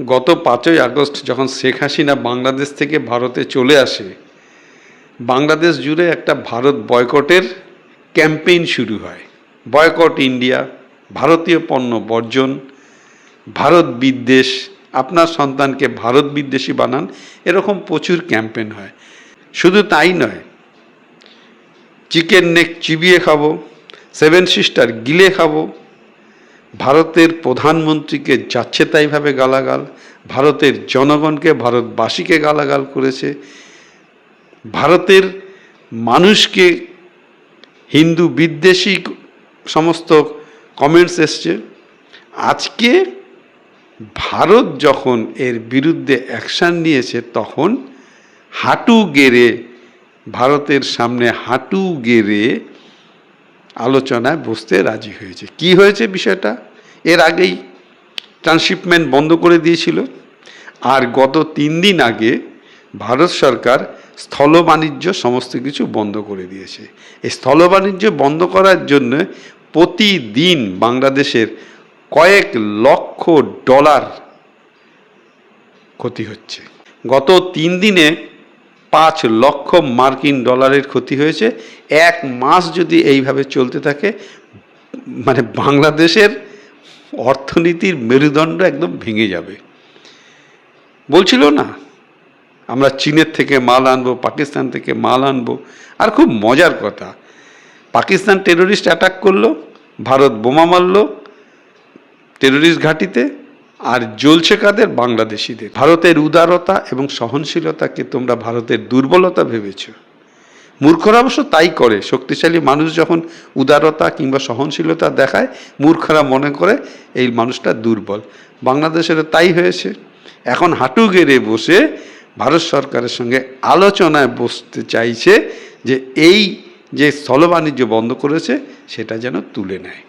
গত পাঁচই আগস্ট যখন শেখ হাসিনা বাংলাদেশ থেকে ভারতে চলে আসে, বাংলাদেশ জুড়ে একটা ভারত বয়কটের ক্যাম্পেইন শুরু হয়। বয়কট ইন্ডিয়া, ভারতীয় পণ্য বর্জন, ভারত বিদ্বেষ, আপনার সন্তানকে ভারত বিদ্বেষী বানান, এরকম প্রচুর ক্যাম্পেইন হয়। শুধু তাই নয়, চিকেন নেক চিবিয়ে খাব, সেভেন সিস্টার গিলে খাব ভারতের প্রধানমন্ত্রীকে যাচ্ছে তাইভাবে গালাগাল, ভারতের জনগণকে ভারতবাসীকে গালাগাল করেছে, ভারতের মানুষকে হিন্দু বিদ্বেষী সমস্ত কমেন্টস এসছে। আজকে ভারত যখন এর বিরুদ্ধে অ্যাকশান নিয়েছে, তখন হাঁটু গেড়ে, ভারতের সামনে হাঁটু গেড়ে আলোচনায় বসতে রাজি হয়েছে। কি হয়েছে বিষয়টা? এর আগেই ট্রান্সশিপমেন্ট বন্ধ করে দিয়েছিল। আর গত তিন দিন আগে ভারত সরকার স্থল বাণিজ্য সমস্ত কিছু বন্ধ করে দিয়েছে। এই স্থল বাণিজ্য বন্ধ করার জন্য প্রতিদিন বাংলাদেশের কয়েক লক্ষ ডলার ক্ষতি হচ্ছে। গত তিন দিনে পাঁচ লক্ষ মার্কিন ডলারের ক্ষতি হয়েছে। এক মাস যদি এইভাবে চলতে থাকে মানে বাংলাদেশের অর্থনীতির মেরুদণ্ড একদম ভেঙে যাবে। বলছিল না, আমরা চীনের থেকে মাল আনব, পাকিস্তান থেকে মাল আনব। আর খুব মজার কথা, পাকিস্তান টেরোরিস্ট অ্যাটাক করল, ভারত বোমা মারল টেরোরিস্ট ঘাঁটিতে আর জ্বলছে কাদের? বাংলাদেশিদের। ভারতের উদারতা এবং সহনশীলতাকে তোমরা ভারতের দুর্বলতা ভেবেছ। মূর্খরা অবশ্য তাই করে। শক্তিশালী মানুষ যখন উদারতা কিংবা সহনশীলতা দেখায়, মূর্খরা মনে করে এই মানুষটা দুর্বল। বাংলাদেশেরও তাই হয়েছে। এখন হাঁটু গেড়ে বসে ভারত সরকারের সঙ্গে আলোচনায় বসতে চাইছে যে এই যে স্থল বাণিজ্য বন্ধ করেছে, সেটা যেন তুলে নেয়।